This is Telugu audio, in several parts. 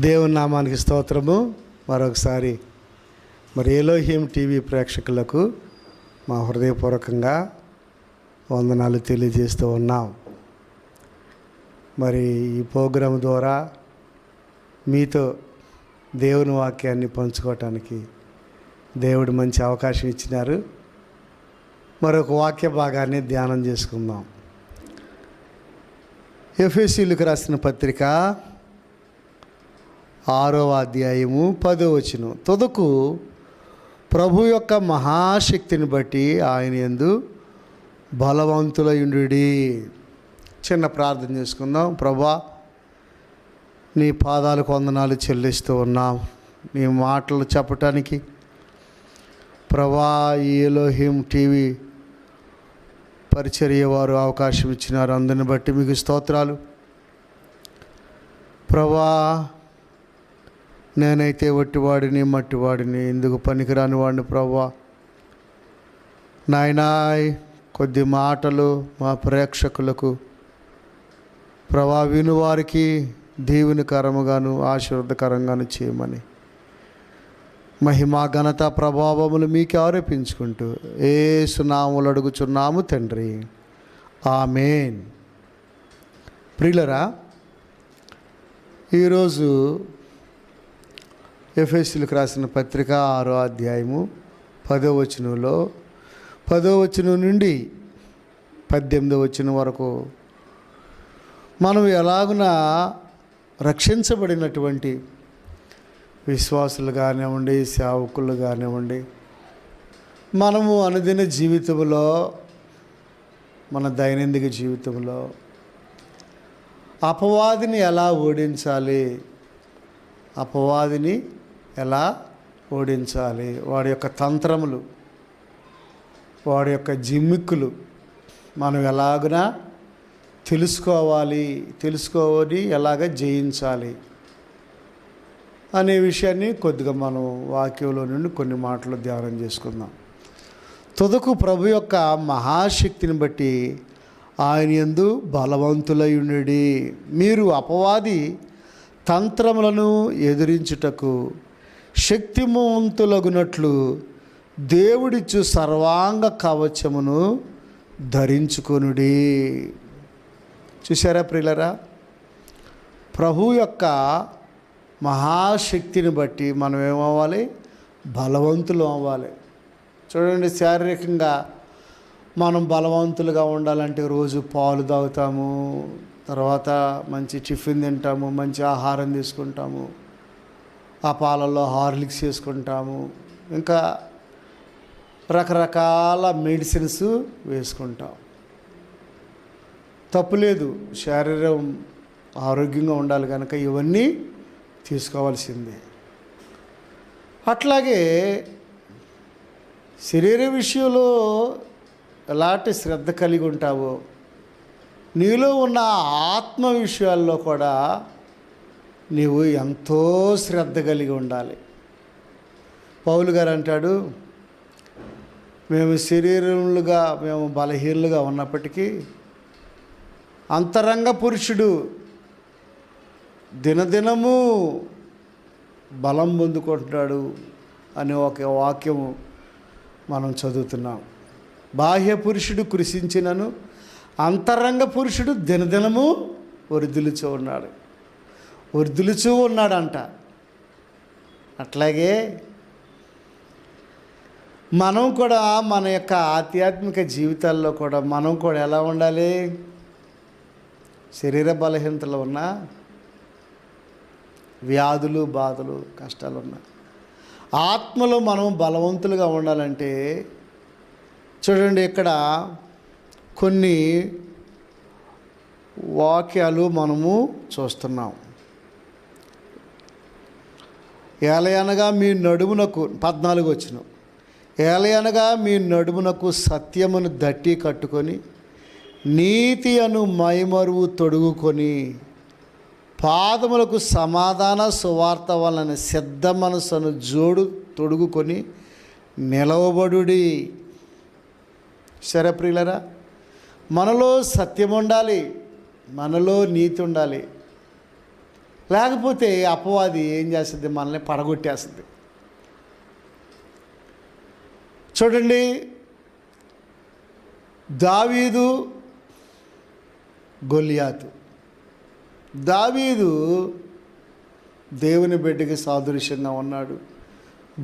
దేవుని నామానికి స్తోత్రము. మరొకసారి మరి ఏలోహిం టీవీ ప్రేక్షకులకు మా హృదయపూర్వకంగా వందనాలు తెలియజేస్తూ ఉన్నాం. మరి ఈ ప్రోగ్రాం ద్వారా మీతో దేవుని వాక్యాన్ని పంచుకోవటానికి దేవుడు మంచి అవకాశం ఇచ్చినారు. మరొక వాక్య భాగాన్ని ధ్యానం చేసుకుందాం. ఎఫ్ఎస్సీలకు రాసిన పత్రిక ఆరవ అధ్యాయము పదో వచనం. తుదకు ప్రభు యొక్క మహాశక్తిని బట్టి ఆయన ఎందు బలవంతులయుండు చిన్న ప్రార్థన చేసుకుందాం. ప్రభా నీ పాదాలకు వందనాలు చెల్లిస్తూ ఉన్నాం. నీ మాటలు చెప్పటానికి ప్రభా ఈ ఎలోహిం టీవీ పరిచర్య వారు అవకాశం ఇచ్చినారు. అందరిని బట్టి మీకు స్తోత్రాలు. ప్రభా నేనైతే ఒట్టివాడిని మట్టివాడిని ఎందుకు పనికిరాని వాడిని ప్రభా నాయనాయ్ కొద్ది మాటలు మా ప్రేక్షకులకు. ప్రభా వినువారికి దీవునికరముగాను ఆశీర్వదకరంగాను చేయమని. మహిమా ఘనత ప్రభావములు మీకు ఆరోపించుకుంటూ ఏ సునాములు అడుగుచున్నాము తండ్రి. ఆమెన్. ప్రియులరా ఈరోజు ఎఫ్ఎస్సీలకు రాసిన పత్రిక ఆరో అధ్యాయము పదో వచనంలో పదో వచనం నుండి పద్దెనిమిదో వచనం వరకు మనం ఎలాగున రక్షించబడినటువంటి విశ్వాసులు కానివ్వండి సేవకులు కానివ్వండి మనము అనుదిన జీవితంలో మన దైనందిక జీవితంలో అపవాదిని ఎలా ఓడించాలి? అపవాదిని ఎలా ఓడించాలి? వాడి యొక్క తంత్రములు వాడి యొక్క జిమ్మిక్కులు మనం ఎలాగునా తెలుసుకోవాలి తెలుసుకోవాలి ఎలాగ జయించాలి అనే విషయాన్ని కొద్దిగా మనం వాక్యంలో నుండి కొన్ని మాటలు ధ్యానం చేసుకుందాం. తుదకు ప్రభు యొక్క మహాశక్తిని బట్టి ఆయన ఎందు బలవంతులయుండి మీరు అపవాది తంత్రములను ఎదిరించుటకు శక్తిమంతులగునట్లు దేవుడిచ్చు సర్వాంగ కవచమును ధరించుకొనుడి. చూసారా ప్రియులరా? ప్రభు యొక్క మహాశక్తిని బట్టి మనం ఏమవ్వాలి? బలవంతులు అవ్వాలి. చూడండి శారీరకంగా మనం బలవంతులుగా ఉండాలంటే రోజు పాలు తాగుతాము తర్వాత మంచి టిఫిన్ తింటాము మంచి ఆహారం తీసుకుంటాము. ఆ పాలల్లో హార్లిక్స్ చేసుకుంటాము. ఇంకా రకరకాల మెడిసిన్స్ వేసుకుంటాం. తప్పులేదు శరీరం ఆరోగ్యంగా ఉండాలి కనుక ఇవన్నీ తీసుకోవాల్సిందే. అట్లాగే శరీర విషయంలో ఎలాంటి శ్రద్ధ కలిగి ఉంటావో నీలో ఉన్న ఆత్మ విషయాల్లో కూడా నీవు ఎంతో శ్రద్ధ కలిగి ఉండాలి. పౌలు గారు అంటాడు మేము శరీరములుగా మేము బలహీనులుగా ఉన్నప్పటికీ అంతరంగ పురుషుడు దినదినము బలం పొందుకుంటున్నాడు అనే ఒక వాక్యము మనం చదువుతున్నాం. బాహ్య పురుషుడు కృషించినను అంతరంగ పురుషుడు దినదినము వృద్ధులుచూ ఉన్నాడు. వృద్ధులుచూ ఉన్నాడంట. అట్లాగే మనం కూడా మన యొక్క ఆధ్యాత్మిక జీవితాల్లో కూడా మనం కూడా ఎలా ఉండాలి? శరీర బలహీనతలు ఉన్నా వ్యాధులు బాధలు కష్టాలు ఉన్నా ఆత్మలో మనం బలవంతులుగా ఉండాలంటే చూడండి ఇక్కడ కొన్ని వాక్యాలు మనము చూస్తున్నాం. ఏలయనగా మీ నడుమునకు పద్నాలుగు వచ్చిన. ఏలయనగా మీ నడుమునకు సత్యమును దట్టి కట్టుకొని నీతి అను మైమరువు తొడుగుకొని పాదములకు సమాధాన సువార్త వలన సిద్ధ మనసును జోడు తొడుగుకొని నిలవబడుడి. శరప్రియులరా మనలో సత్యం ఉండాలి మనలో నీతి ఉండాలి. లేకపోతే అపవాది ఏం చేస్తుంది? మనల్ని పడగొట్టేస్తుంది. చూడండి దావీదు గొలియాతు దావీదు దేవుని బిడ్డకి సాదృశ్యంగా ఉన్నాడు.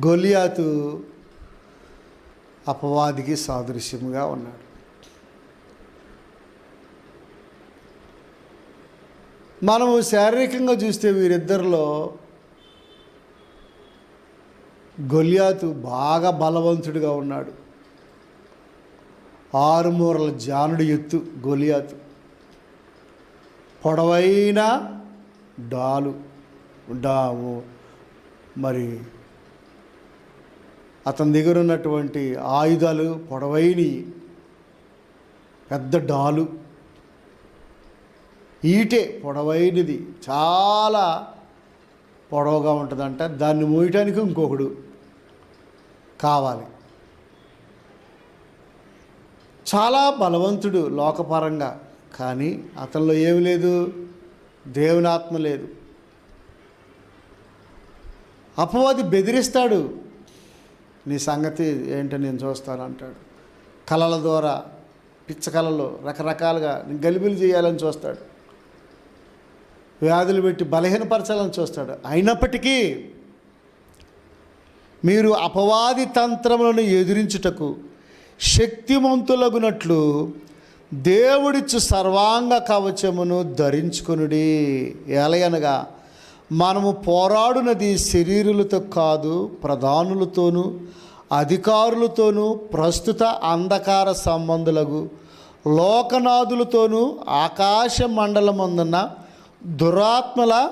గొలియాతు అపవాదికి సాదృశ్యంగా ఉన్నాడు. మనము శారీరకంగా చూస్తే వీరిద్దరిలో గొలియాతు బాగా బలవంతుడిగా ఉన్నాడు. ఆరుమూరల జానుడి ఎత్తు గొలియాతు. పొడవైన డాలు డాము మరి అతని దగ్గర ఉన్నటువంటి ఆయుధాలు పొడవైనవి పెద్ద డాలు. ఈటే పొడవైనది. చాలా పొడవుగా ఉంటుందంట. దాన్ని మోయటానికి ఇంకొకడు కావాలి. చాలా బలవంతుడు లోకపరంగా. కానీ అతనిలో ఏమి లేదు. దేవునాత్మ లేదు. అపవాది బెదిరిస్తాడు. నీ సంగతి ఏంటో నేను చూస్తాను అంటాడు కళల ద్వారా పిచ్చ కళలు రకరకాలుగా గలిబిలు చేయాలని చూస్తాడు. వ్యాధులు పెట్టి బలహీనపరచాలని చూస్తాడు. అయినప్పటికీ మీరు అపవాది తంత్రములను ఎదిరించుటకు శక్తిమంతులగునట్లు దేవుడిచ్చు సర్వాంగ కవచమును ధరించుకొనుడి. ఎలయనగా మనము పోరాడునది శరీరులతో కాదు ప్రధానులతోనూ అధికారులతోనూ ప్రస్తుత అంధకార సంబంధులకు లోకనాథులతోనూ ఆకాశ మండలమందున్న దురాత్మల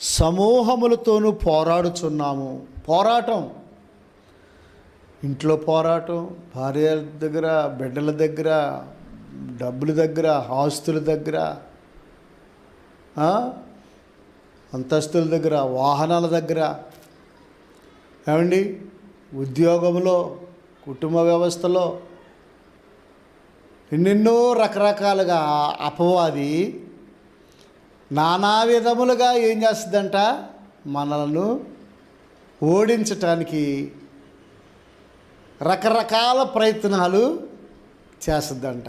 సమూహములతోనూ పోరాడుచున్నాము. పోరాటం. ఇంట్లో పోరాటం భార్య దగ్గర బిడ్డల దగ్గర డబ్బుల దగ్గర ఆస్తుల దగ్గర అంతస్తుల దగ్గర వాహనాల దగ్గర. ఏమండి? ఉద్యోగంలో కుటుంబ వ్యవస్థలో ఎన్నెన్నో రకరకాలుగా అపవాది నానా విధములుగా ఏం చేస్తుందంట? మనలను ఓడించటానికి రకరకాల ప్రయత్నాలు చేస్తుందంట.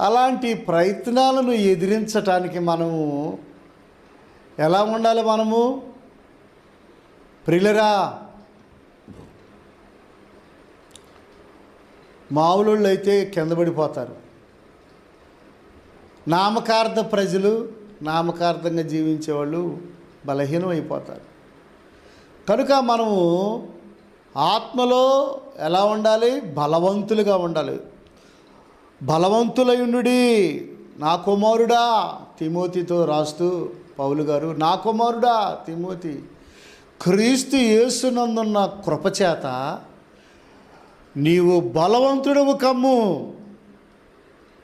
అలాంటి ప్రయత్నాలను ఎదిరించటానికి మనము ఎలా ఉండాలి మనము? ప్రిలరా మామూలు అయితే కింద పడిపోతారు. నామకార్థ ప్రజలు నామకార్థంగా జీవించేవాళ్ళు బలహీనం అయిపోతారు కనుక మనము ఆత్మలో ఎలా ఉండాలి? బలవంతులుగా ఉండాలి. బలవంతులయుండుడి నా కుమారుడా తిమోతితో రాస్తూ పౌలు గారు నా కుమారుడా తిమోతి క్రీస్తు యేసునందున్న కృపచేత నీవు బలవంతుడవు కమ్ము.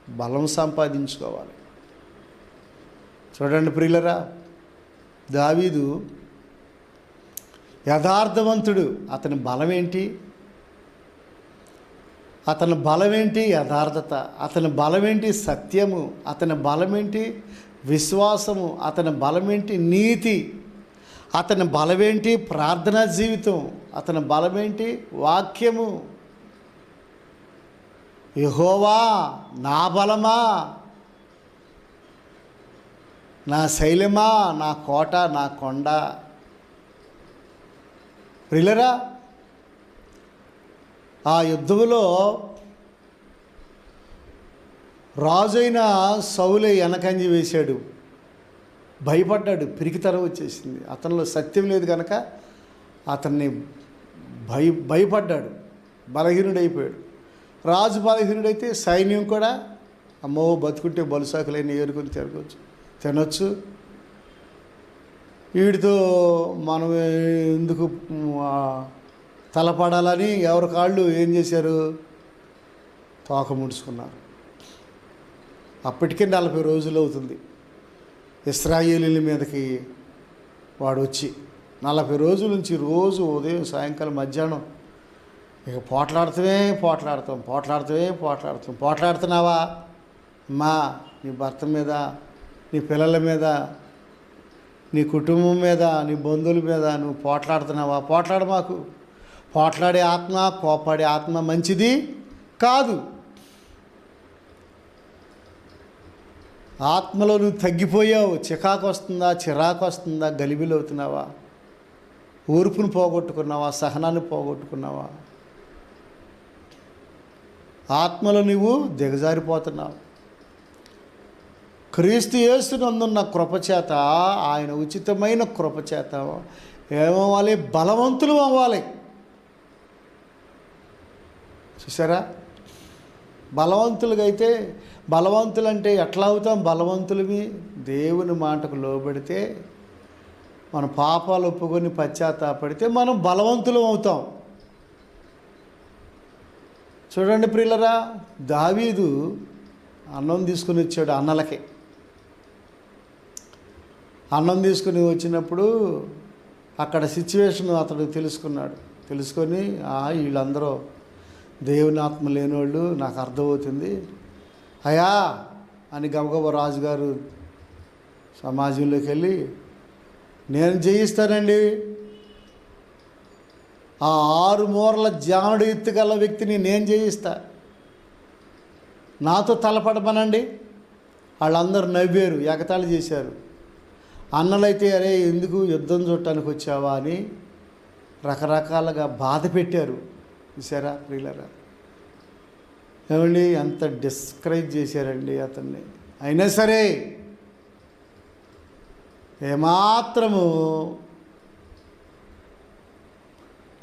బలం సంపాదించుకోవాలి. చూడండి ప్రియులరా దావీదు యథార్థవంతుడు. అతని బలం ఏంటి అతని బలమేంటి యథార్థత? అతని బలమేంటి సత్యము? అతని బలమేంటి విశ్వాసము? అతని బలమేంటి నీతి? అతని బలమేంటి ప్రార్థనా జీవితం? అతని బలమేంటి వాక్యము? యహోవా నా బలమా? నా శైలమా నా కోట నా కొండ. ప్రిలరా ఆ యుద్ధములో రాజైన సౌలే వెనకంజి వేశాడు. భయపడ్డాడు పిరికితరం వచ్చేసింది. అతనిలో సత్యం లేదు కనుక అతన్ని భయ భయపడ్డాడు. బలహీనుడైపోయాడు. రాజు బలహీనుడైతే సైన్యం కూడా అమ్మో బతుకుంటే బలుసాకులైన ఏరుకొని తిరగచ్చు. తినొచ్చు. వీడితో మనం ఎందుకు తలపడాలని ఎవరి కాళ్ళు ఏం చేశారు? తోక ముడుచుకున్నారు. అప్పటికే నలభై రోజులు అవుతుంది. ఇస్రాయేలీల మీదకి వాడు వచ్చి నలభై రోజుల నుంచి రోజు ఉదయం సాయంకాలం మధ్యాహ్నం ఇక పోట్లాడుతూనే పోట్లాడతాం పోట్లాడుతూనే పోట్లాడుతాం. పోట్లాడుతున్నావా? మా నీ భర్త మీద నీ పిల్లల మీద నీ కుటుంబం మీద నీ బంధువుల మీద నువ్వు పోట్లాడుతున్నావా? పోట్లాడు మాకు పోట్లాడే ఆత్మ కోపాడే ఆత్మ మంచిది కాదు. ఆత్మలో నువ్వు తగ్గిపోయావు. చికాకు వస్తుందా చిరాకు వస్తుందా గలిబిలవుతున్నావా? ఊర్పును పోగొట్టుకున్నావా? సహనాన్ని పోగొట్టుకున్నావా? ఆత్మలో నువ్వు దిగజారిపోతున్నావు. క్రీస్తు యేసునందున్న కృపచేత ఆయన ఉచితమైన కృపచేత ఏమవ్వాలి? బలవంతులు అవ్వాలి. చూసారా బలవంతులుగా అయితే బలవంతులు అంటే ఎట్లా అవుతాం? బలవంతులవి దేవుని మాటకు లోబడితే మన పాపాలు ఒప్పుకొని పశ్చాత్తాపడితే మనం బలవంతులం అవుతాం. చూడండి ప్రియులరా దావీదు అన్నం తీసుకుని వచ్చాడు అన్నలకి. అన్నం తీసుకుని వచ్చినప్పుడు అక్కడ సిచ్యువేషన్ అతడు తెలుసుకున్నాడు. తెలుసుకొని వీళ్ళందరూ దేవుని ఆత్మ లేనివాళ్ళు నాకు అర్థమవుతుంది. అయా అని గబగబ రాజుగారు సమాజంలోకి వెళ్ళి నేను జయిస్తానండి. ఆ ఆరు మూరల జానుడు ఎత్తుగల వ్యక్తిని నేను జయిస్తా. నాతో తలపడమనండి. వాళ్ళందరూ నవ్వారు ఎగతాళి చేశారు. అన్నలైతే అరే ఎందుకు యుద్ధం చూడటానికి వచ్చావా? అని రకరకాలుగా బాధ పెట్టారు. చూసారా ప్రియులరా ఏమండి? ఎంత డిస్కరేజ్ చేశారండి అతన్ని. అయినా సరే ఏమాత్రము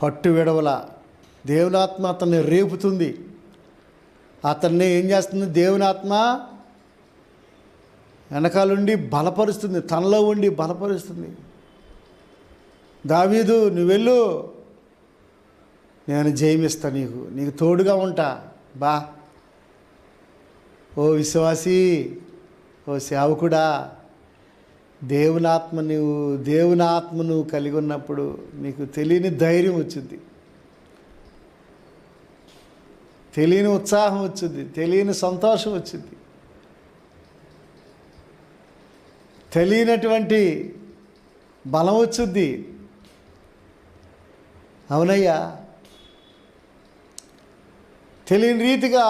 పట్టు విడవల. దేవునాత్మ అతన్ని రేపుతుంది. అతన్ని ఏం చేస్తుంది? దేవునాత్మ వెనకాలండి బలపరుస్తుంది తనలో ఉండి బలపరుస్తుంది. దావీదు నువ్వు వెళ్ళు నేను జయమిస్తా నీకు. నీకు తోడుగా ఉంటా. బా. ఓ విశ్వాసి ఓ సేవకుడా దేవునాత్మ నువ్వు దేవునాత్మ నువ్వు కలిగి ఉన్నప్పుడు నీకు తెలియని ధైర్యం వచ్చింది. తెలియని ఉత్సాహం వచ్చింది. తెలియని సంతోషం వచ్చింది. తెలియనటువంటి బలం వచ్చుద్ది. అవునయ్యా. తెలియని రీతిగా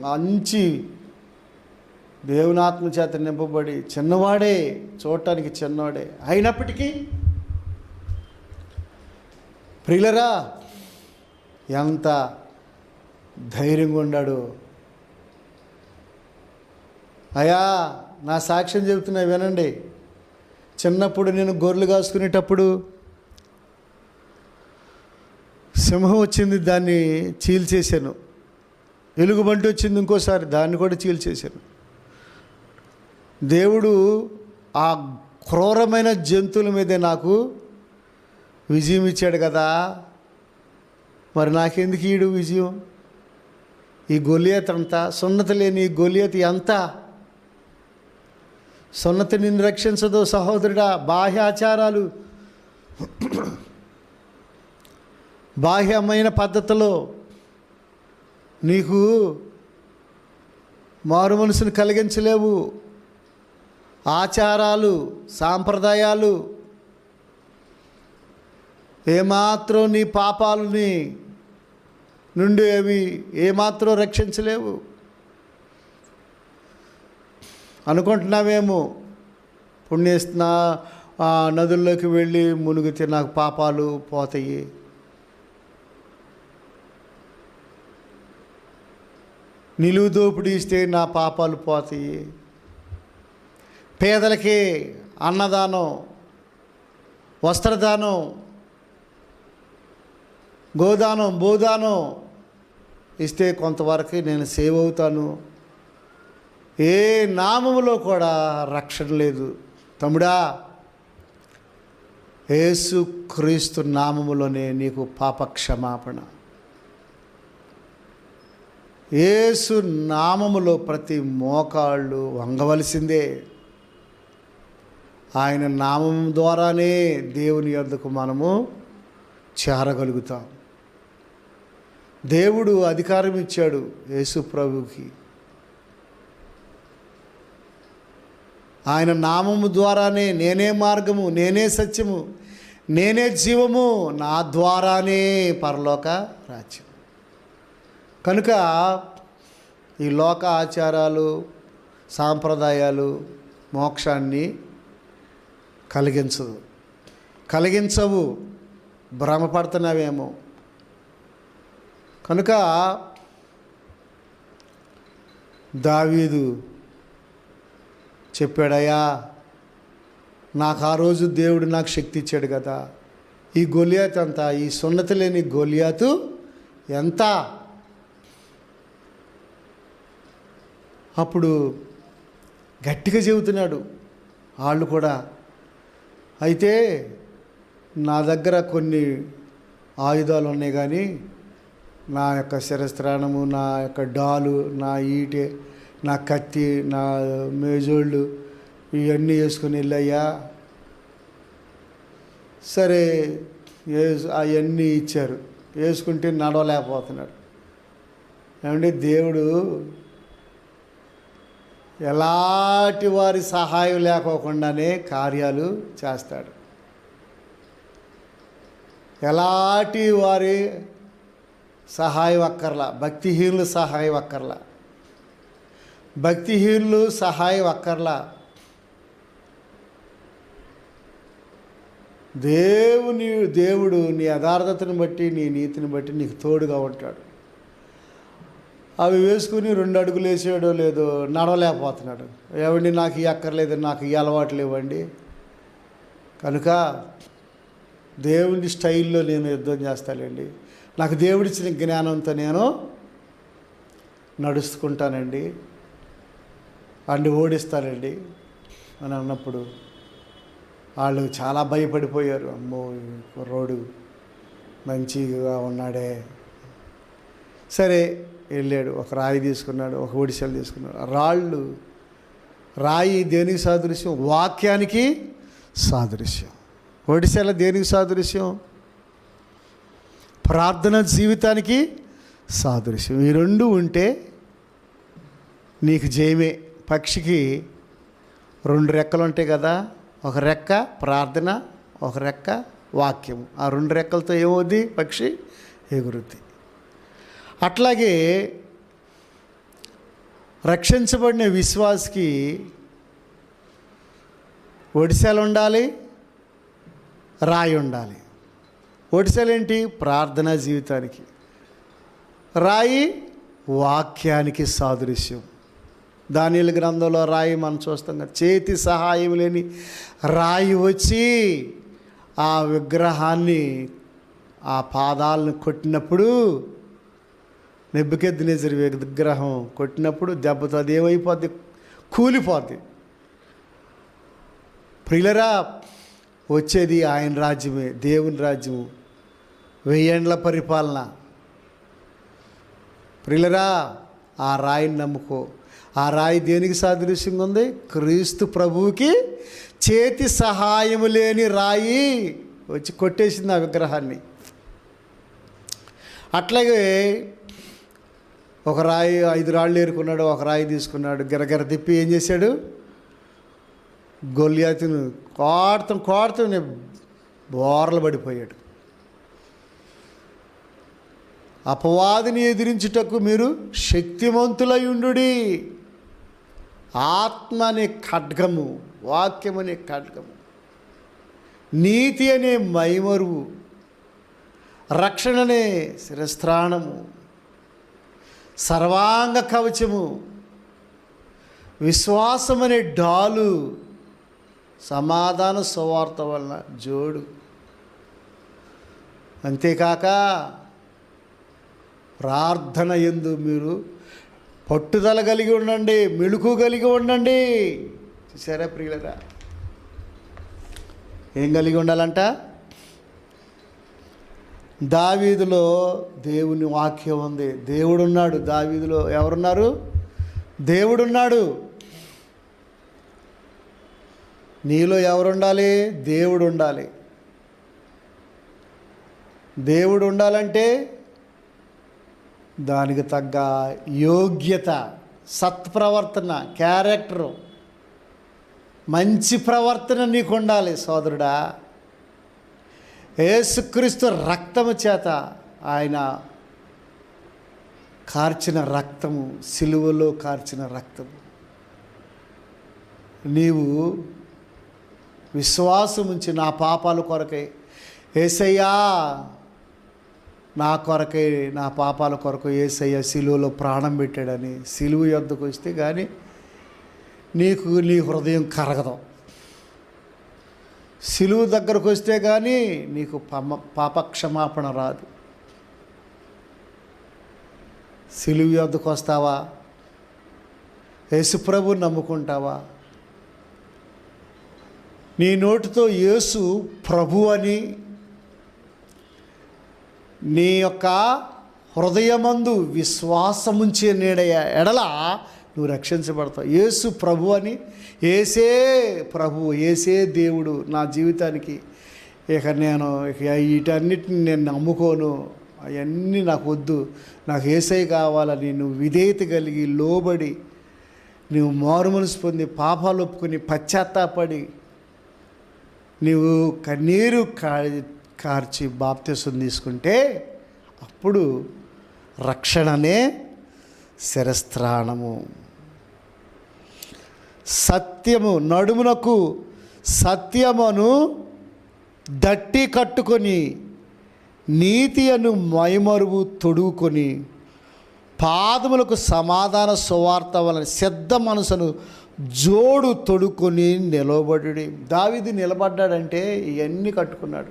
మంచి దేవునాత్మ చేత నింపబడి చిన్నవాడే చూడటానికి చిన్నవాడే. అయినప్పటికీ ప్రియులరా ఎంత ధైర్యంగా ఉన్నాడు అయా నా సాక్ష్యం చెబుతున్నా వినండి. చిన్నప్పుడు నేను గొర్రెలు కాసుకునేటప్పుడు సింహం వచ్చింది దాన్ని చీల్చేశాను. ఎలుగుబంటి వచ్చింది ఇంకోసారి దాన్ని కూడా చీల్చేశాను. దేవుడు ఆ క్రూరమైన జంతువుల మీదే నాకు విజయం ఇచ్చాడు కదా. మరి నాకెందుకు ఈడు విజయం? ఈ గొలియత్ అంతా సున్నత లేని ఈ గొలియత్ అంతా సున్నతి నిన్ను రక్షించదు సహోదరుడా బాహ్యాచారాలు. బాహ్యమైన పద్ధతిలో నీకు మారు మనసును కలిగించలేవు. ఆచారాలు సాంప్రదాయాలు ఏమాత్రం నీ పాపాలని నుండి అవి ఏమాత్రం రక్షించలేవు. అనుకుంటున్నావేమో? పుణ్యస్నా నదుల్లోకి వెళ్ళి మునిగితే నాకు పాపాలు పోతాయి. నిలువు దోపిడీ ఇస్తే నా పాపాలు పోతాయి. పేదలకి అన్నదానం వస్త్రదానం గోదానం భూదానం ఇస్తే కొంతవరకు నేను సేవ్ అవుతాను. ఏ నామములో కూడా రక్షణ లేదు. తమ్ముడా యేసు క్రీస్తు నామములోనే నీకు పాప క్షమాపణ యేసు నామములో ప్రతి మోకాళ్ళు వంగవలసిందే. ఆయన నామం ద్వారానే దేవుని యొద్దకు మనము చేరగలుగుతాం. దేవుడు అధికారం ఇచ్చాడు యేసు ప్రభుకి ఆయన నామము ద్వారానే నేనే మార్గము నేనే సత్యము నేనే జీవము నా ద్వారానే పరలోక రాజ్యం. కనుక ఈ లోక ఆచారాలు సాంప్రదాయాలు మోక్షాన్ని కలిగించదు. కలిగించవు భ్రమపడుతున్నావేమో. కనుక దావీదు చెప్పాడయ్యా నాకు ఆ రోజు దేవుడు నాకు శక్తి ఇచ్చాడు కదా. ఈ గొలియాత్ అంత ఈ సున్నతి లేని గొలియాతు ఎంత? అప్పుడు గట్టిగా చెబుతున్నాడు వాళ్ళు కూడా. అయితే నా దగ్గర కొన్ని ఆయుధాలు ఉన్నాయి కానీ నా యొక్క శిరస్త్రాణము నా యొక్క డాలు నా ఈటే నా కత్తి నా మేజోళ్ళు ఇవన్నీ వేసుకుని వెళ్ళయ్యా. సరే అవన్నీ ఇచ్చారు. వేసుకుంటే నడవలేకపోతున్నాడు. ఏమంటే దేవుడు ఎలాంటి వారి సహాయం లేకోకుండానే కార్యాలు చేస్తాడు. ఎలాంటి వారి సహాయం అక్కర్లా భక్తిహీనుల సహాయం అక్కర్లా. భక్తిహీనులు సహాయం అక్కర్లా దేవుని దేవుడు నీ యథార్థతను బట్టి నీ నీతిని బట్టి నీకు తోడుగా ఉంటాడు. అవి వేసుకుని రెండు అడుగులు వేసాడో లేదో నడవలేకపోతున్నాడు. ఏమండి నాకు ఈ అక్కర్లేదు నాకు ఈ అలవాట్లు ఇవ్వండి కనుక దేవుని స్టైల్లో నేను యుద్ధం చేస్తానండి. నాకు దేవుడిచ్చిన జ్ఞానంతో నేను నడుచుకుంటానండి. అండి ఓడిస్తారండి అని అన్నప్పుడు వాళ్ళు చాలా భయపడిపోయారు. అమ్మో కుర్రోడు మంచిగా ఉన్నాడే. సరే వెళ్ళాడు. ఒక రాయి తీసుకున్నాడు ఒక ఒడిశాలు తీసుకున్నాడు. రాళ్ళు రాయి దేనికి సాదృశ్యం? వాక్యానికి సాదృశ్యం. ఒడిశాల దేనికి సాదృశ్యం? ప్రార్థన జీవితానికి సాదృశ్యం. ఈ రెండు ఉంటే నీకు జయమే. పక్షికి రెండు రెక్కలు ఉంటాయి కదా ఒక రెక్క ప్రార్థన ఒక రెక్క వాక్యం. ఆ రెండు రెక్కలతో ఏమవుద్ది? పక్షి ఎగురుద్ది. అట్లాగే రక్షించబడిన విశ్వాసకి ఒడిశాలు ఉండాలి రాయి ఉండాలి. ఒడిశాలేంటి? ప్రార్థనా జీవితానికి. రాయి వాక్యానికి సాదృశ్యం. దానిల గ్రంథంలో రాయి మనం చూస్తాం కదా. చేతి సహాయం లేని రాయి వచ్చి ఆ విగ్రహాన్ని ఆ పాదాలను కొట్టినప్పుడు నెబ్బకెద్దు విగ్రహం కొట్టినప్పుడు దెబ్బతో అది ఏమైపోద్ది? కూలిపోద్ది. ప్రియులరా వచ్చేది ఆయన రాజ్యమే దేవుని రాజ్యము. వెయ్యేండ్ల పరిపాలన. ప్రియులరా ఆ రాయిని నమ్ముకో. ఆ రాయి దేనికి సాదృశ్యంగా ఉంది? క్రీస్తు ప్రభువుకి చేతి సహాయము లేని రాయి వచ్చి కొట్టేసింది ఆ విగ్రహాన్ని. అట్లాగే ఒక రాయి ఐదు రాళ్ళు ఏరుకున్నాడు ఒక రాయి తీసుకున్నాడు గిరగిర తిప్పి ఏం చేశాడు? గొల్లియాతిను కోడతం కోడతం బోర్లు పడిపోయాడు. అపవాదిని ఎదిరించుటకు మీరు శక్తిమంతులయుండు ఆత్మ అనే ఖడ్గము వాక్యం అనే ఖడ్గము. నీతి అనే మైమరువు రక్షణ అనే శిరస్త్రాణము. సర్వాంగ కవచము విశ్వాసం అనే డాలు సమాధాన సువార్త వలన జోడు. అంతేకాక ప్రార్థన ఎందు మీరు పట్టుదల కలిగి ఉండండి మెళుకు కలిగి ఉండండి. చూసారా ప్రియులరా? ఏం కలిగి ఉండాలంట? దావీదులో దేవుని వాక్యం ఉంది. దేవుడున్నాడు. దావీదులో ఎవరున్నారు? దేవుడున్నాడు. నీలో ఎవరుండాలి? దేవుడు ఉండాలి దేవుడు ఉండాలంటే దానికి తగ్గ యోగ్యత సత్ప్రవర్తన క్యారెక్టరు. మంచి ప్రవర్తన నీకు ఉండాలి సోదరుడా. ఏసుక్రీస్తు రక్తము చేత ఆయన కార్చిన రక్తము సిలువలో కార్చిన రక్తము. నీవు విశ్వాసం ఉంచి నా పాపాల కొరకై ఏసయ్యా నా కొరకై నా పాపాల కొరకు ఏసయ్య సిలువలో ప్రాణం పెట్టాడని శిలువు యొద్దకు వస్తే కానీ నీకు నీ హృదయం కరగదు. సిలువు దగ్గరకు వస్తే కానీ నీకు పమ పాప క్షమాపణ రాదు. సిలువు యొద్దకు వస్తావా? యేసుప్రభు నమ్ముకుంటావా? నీ నోటితో యేసు ప్రభు అని నీ యొక్క హృదయమందు విశ్వాసముంచే నీడ ఎడల నువ్వు రక్షించబడతావు. యేసు ప్రభు అని ఏసే ప్రభు ఏసే దేవుడు నా జీవితానికి. ఇక నేను ఇక వీటన్నిటిని నేను నమ్ముకోను. అవన్నీ నాకు వద్దు. నాకు ఏసై కావాలని నువ్వు విధేయత కలిగి లోబడి నువ్వు మారు పొంది పాపాలు ఒప్పుకొని పశ్చాత్తాపడి నీవు కన్నీరు కా కార్చి బాప్తిసం తీసుకుంటే అప్పుడు రక్షణనే శిరస్త్రాణము సత్యము నడుమునకు సత్యమును దట్టి కట్టుకొని నీతి అను మైమరువు తొడుగుకొని పాదములకు సమాధాన సువార్త వలన సిద్ధ మనసును జోడు తొడుకొని నిలబడి దావిది నిలబడ్డాడంటే ఇవన్నీ కట్టుకున్నాడు.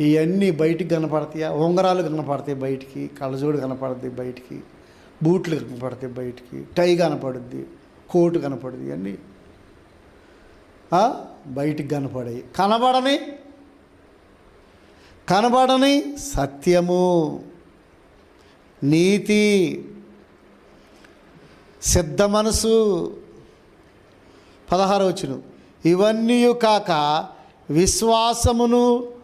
ఇవన్నీ బయటికి కనపడతాయా? ఉంగరాలు కనపడతాయి బయటికి కళ్ళజోడు కనపడుద్ది బయటికి బూట్లు కనపడతాయి బయటికి టై కనపడుద్ది కోటు కనపడుద్ది ఇవన్నీ బయటికి కనపడాయి. కనబడని? కనబడని సత్యము నీతి సిద్ధ మనసు. పదహారవచ్చును ఇవన్నీ కాక విశ్వాసమును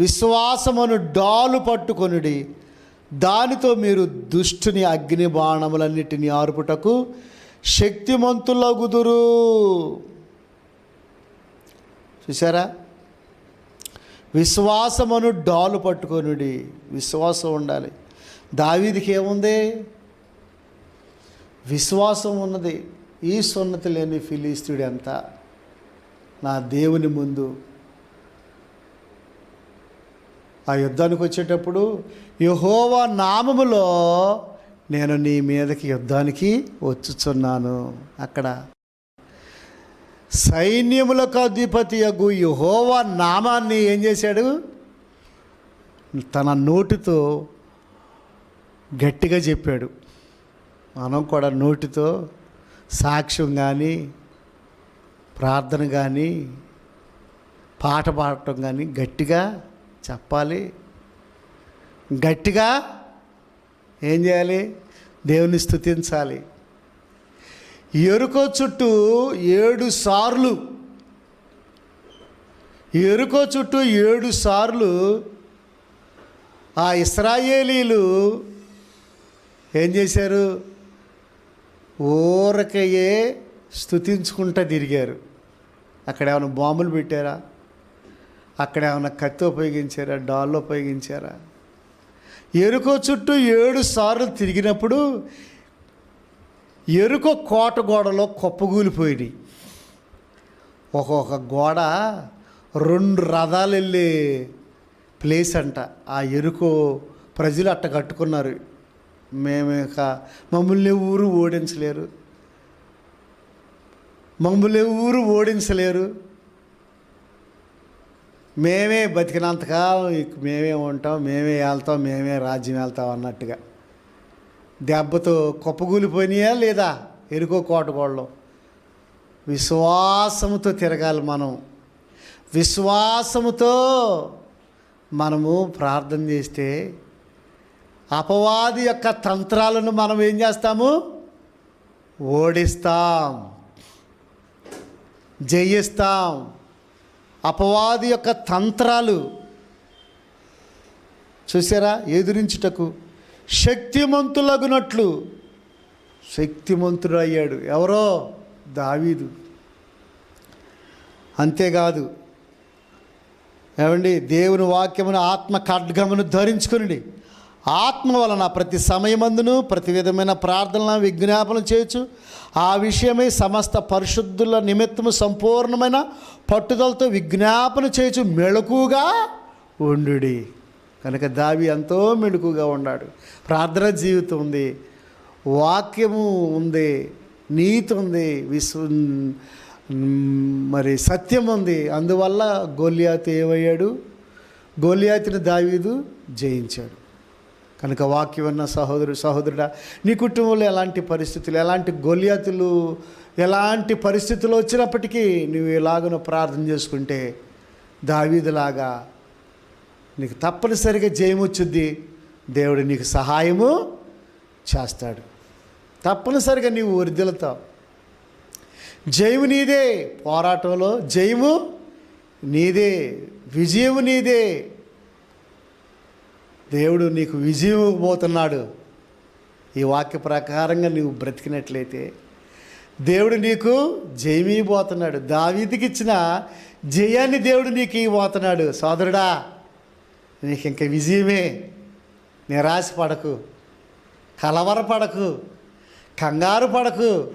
విశ్వాసమును డాలు పట్టుకొనుడి. దానితో మీరు దుష్టుని అగ్ని బాణములన్నిటిని ఆర్పుటకు శక్తిమంతులగుదురు. చూసారా విశ్వాసమును డాలు పట్టుకొనుడి. విశ్వాసం ఉండాలి. దావీదికి ఏముంది? విశ్వాసం ఉన్నది. ఈ సున్నతి లేని ఫిలిస్తుడు ఎంత? నా దేవుని ముందు ఆ యుద్ధానికి వచ్చేటప్పుడు యహోవా నామములో నేను నీ మీదకి యుద్ధానికి వచ్చుచున్నాను. అక్కడ సైన్యములకు అధిపతి అగు యహోవా నామాన్ని ఏం చేశాడు? తన నోటితో గట్టిగా చెప్పాడు. మనం కూడా నోటితో సాక్ష్యం కానీ ప్రార్థన కానీ పాట పాడటం కానీ గట్టిగా చెప్పాలి. గట్టిగా ఏం చేయాలి? దేవుని స్థుతించాలి ఎరుకో చుట్టూ ఏడు సార్లు ఎరుకో చుట్టూ ఏడు సార్లు ఆ ఇస్రాయేలీలు ఏం చేశారు? ఊరకయే స్థుతించుకుంటా తిరిగారు. అక్కడ ఏమైనా బాంబులు పెట్టారా? అక్కడ ఏమైనా కత్తి ఉపయోగించారా? డాల్ ఉపయోగించారా? ఎరుకో చుట్టూ ఏడు సార్లు తిరిగినప్పుడు ఎరుక కోట గోడలో కొప్పగూలిపోయినాయి ఒక్కొక్క గోడ రెండు రథాలు వెళ్ళే ప్లేస్ అంట. ఆ ఎరుకో ప్రజలు అట్ట కట్టుకున్నారు. మేము ఇక మమ్మల్ని ఊరు ఓడించలేరు. మమ్మల్ని ఊరు ఓడించలేరు. మేమే బతికినంతకాలం మేమే ఉంటాం మేమే వెళ్తాం మేమే రాజ్యం వెళ్తాం అన్నట్టుగా. దెబ్బతో కుప్పగూలిపోయినాయా లేదా? ఎరుకో కోటగోళ్ళం విశ్వాసముతో తిరగాలి మనం. విశ్వాసముతో మనము ప్రార్థన చేస్తే అపవాది యొక్క తంత్రాలను మనం ఏం చేస్తాము? ఓడిస్తాం. జయిస్తాం. అపవాది యొక్క తంత్రాలు. చూసారా? ఎదిరించుటకు. శక్తిమంతులగునట్లు. శక్తిమంతుడు అయ్యాడు ఎవరో? దావీదు. అంతేకాదు. ఏమండి? దేవుని వాక్యమును ఆత్మ ఖడ్గమును ధరించుకుని ఆత్మ వలన ప్రతి సమయమందును ప్రతి విధమైన ప్రార్థన విజ్ఞాపన చేయొచ్చు. ఆ విషయమై సమస్త పరిశుద్ధుల నిమిత్తము సంపూర్ణమైన పట్టుదలతో విజ్ఞాపన చేయొచ్చు. మెళకుగా ఉండు కనుక దావి ఎంతో మెళుకుగా ఉన్నాడు. ప్రార్థన జీవితం ఉంది. వాక్యము ఉంది. నీతి ఉంది. విశ్వ మరి సత్యం ఉంది. అందువల్ల గోలియాతు ఏమయ్యాడు? గోలియాతుని దావీదు జయించాడు. కనుక వాక్యం ఉన్న సహోదరు సహోదరుడా నీ కుటుంబంలో ఎలాంటి పరిస్థితులు ఎలాంటి గొలియాతులు ఎలాంటి పరిస్థితులు వచ్చినప్పటికీ నువ్వు ఎలాగనో ప్రార్థన చేసుకుంటే దావీదులాగా నీకు తప్పనిసరిగా జయం వచ్చుద్ది దేవుడు నీకు సహాయము చేస్తాడు. తప్పనిసరిగా నీవు వర్ధిల్లుతావు జయము నీదే పోరాటంలో జయము నీదే విజయము నీదే. దేవుడు నీకు విజయం పోతున్నాడు ఈ వాక్య ప్రకారంగా నీవు బ్రతికినట్లయితే దేవుడు నీకు జయమీయబోతున్నాడు. దావీదికి ఇచ్చిన జయాన్ని దేవుడు నీకు ఇవ్వబోతున్నాడు. సోదరుడా నీకు ఇంక విజయమే. నిరాశ పడకు కలవరపడకు కంగారు పడకు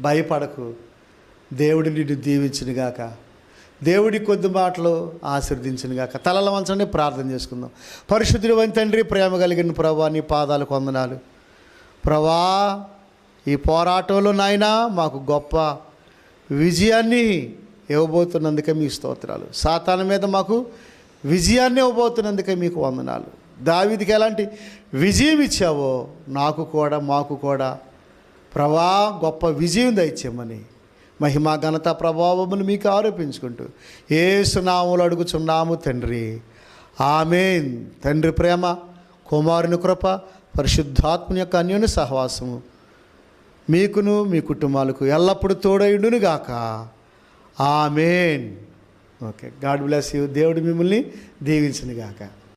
భయపడకు. దేవుడు నిన్ను దీవించునుగాక. దేవుడి కొద్ది మాటలు ఆశీర్దించునుగాక తలల వంచండి ప్రార్థన చేసుకుందాం. పరిశుద్ధుడు వని తండ్రి ప్రేమ కలిగిన ప్రభా నీ పాదాలు కొందనాలు ప్రభా ఈ పోరాటంలో నాయన మాకు గొప్ప విజయాన్ని ఇవ్వబోతున్నందుకే మీ స్తోత్రాలు. సాతాన మీద మాకు విజయాన్ని ఇవ్వబోతున్నందుకే మీకు వందనాలు. దావిదికి ఎలాంటి విజయం ఇచ్చావో నాకు కూడా మాకు కూడా. ప్రభా గొప్ప విజయం దయచేయమని మహిమ ఘనత ప్రభావమును మీకు ఆరోపించుకుంటూ ఏ సునాములు అడుగుచున్నాము తండ్రి. ఆమెన్. తండ్రి ప్రేమ కుమారుని కృప పరిశుద్ధాత్మని యొక్క అన్యోన్య సహవాసము మీకును మీ కుటుంబాలకు ఎల్లప్పుడూ తోడైండును గాక. Amen. Okay. God bless you. దేవుడు మిమ్మల్ని దీవించును గాక.